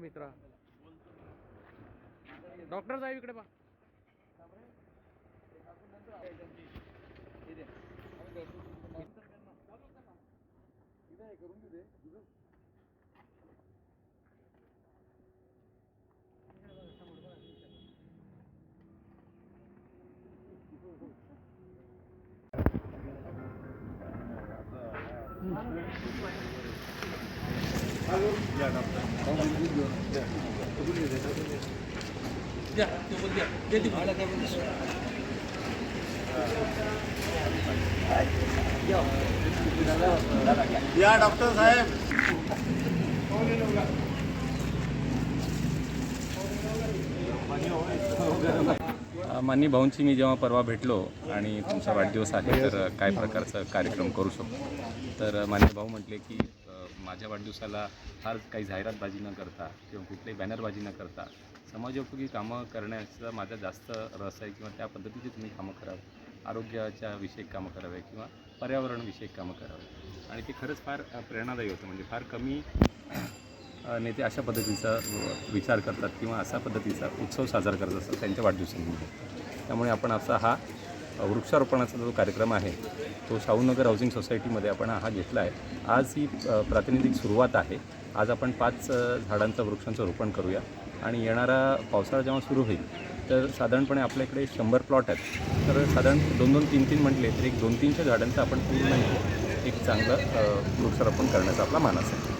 मित्रा? डॉक्टर साहेब इकडे पा या डॉक्टर साहेब. मान्य भाऊंची मी जेव्हा परवा भेटलो आणि तुमचा वाढदिवस आहे तर काय प्रकारचा कार्यक्रम करू शकतो? तर मान्य भाऊ म्हटले की माझ्या वाढदिवसाला फार काही जाहिरातबाजी न करता किंवा कुठलीही बॅनरबाजी न करता समाजोपयोगी कामं करण्याचा माझा जास्त रस आहे किंवा त्या पद्धतीची तुम्ही कामं करावं. आरोग्याच्या विषयक कामं करावे किंवा पर्यावरणविषयक कामं करावे. आणि ते खरंच फार प्रेरणादायी होतं. म्हणजे फार कमी नेते अशा पद्धतीचा विचार करतात किंवा अशा पद्धतीचा उत्सव साजरा करत असतात त्यांच्या वाढदिवसानिमित्त. त्यामुळे आपण असा हा वृक्षारोपणाचा जो कार्यक्रम आहे तो शाहूनगर हाऊसिंग सोसायटीमध्ये आपण हा घेतला आहे. आज ही प्रातिनिधिक सुरुवात आहे. आज आपण पाच झाडांचं वृक्षांचं रोपण करूया. आणि येणारा पावसाळा जेव्हा सुरू होईल तर साधारणपणे आपल्या इकडे शंभर प्लॉट आहेत. तर साधारण दोन दोन तीन तीन म्हटले तर एक दोन तीनशे झाडांचं आपण पूर्ण एक चांगलं वृक्षारोपण करण्याचा आपला मानस आहे.